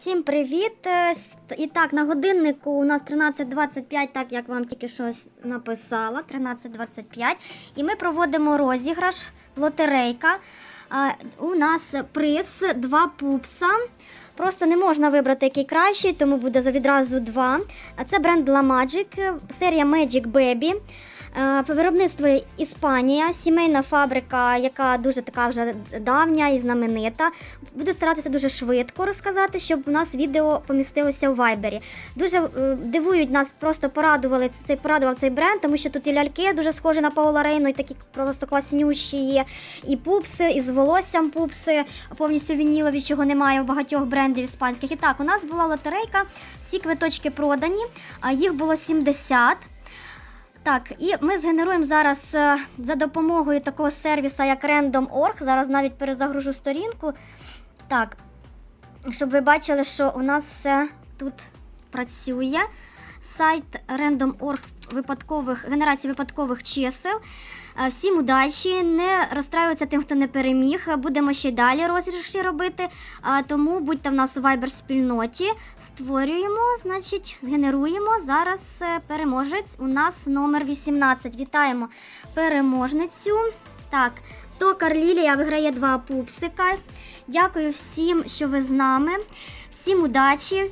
Всім привіт! Е, І так, на годиннику у нас 13.25, так як вам тільки щось написала, 13.25. І ми проводимо розіграш, лотерейка. У нас приз два пупса. Просто не можна вибрати який кращий, тому буде відразу два. Це бренд La Magic, серія Magic Baby. Е, Виробництво Іспанія, сімейна фабрика, яка дуже така вже давня і знаменита. Буду старатися дуже швидко розказати, щоб у нас відео помістилося у вайбері. Дуже е, дивують нас, просто порадували цей порадував цей бренд, тому що тут і ляльки дуже схожі на Паула Рейну, і такі просто класнющі є. І пупси, і з волоссям пупси, повністю вінілові, чого немає у багатьох брендів іспанських. І так, у нас була лотерейка, всі квиточки продані, їх було 70. Так, і ми згенеруємо зараз е, за допомогою такого сервіса, як Random.org. Зараз навіть перезагружу сторінку. Так, щоб ви бачили, що у нас все тут працює. Сайт Random.org випадкових, генерації випадкових чисел. Е, Всім удачі, не розстраюватися тим, хто не переміг. Будемо ще далі розіграші робити. Тому будьте в нас у Viber спільноті. Створюємо, значить, генеруємо. Зараз е, переможець. У нас номер 18. Вітаємо переможницю. Так, Токар Лілія виграє два пупсика. Дякую всім, що ви з нами. Всім удачі.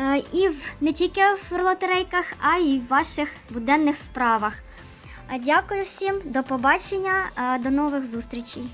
Е, І в, не тільки в лотерейках, а й в ваших буденних справах. Е, Дякую всім, до побачення, е, до нових зустрічей.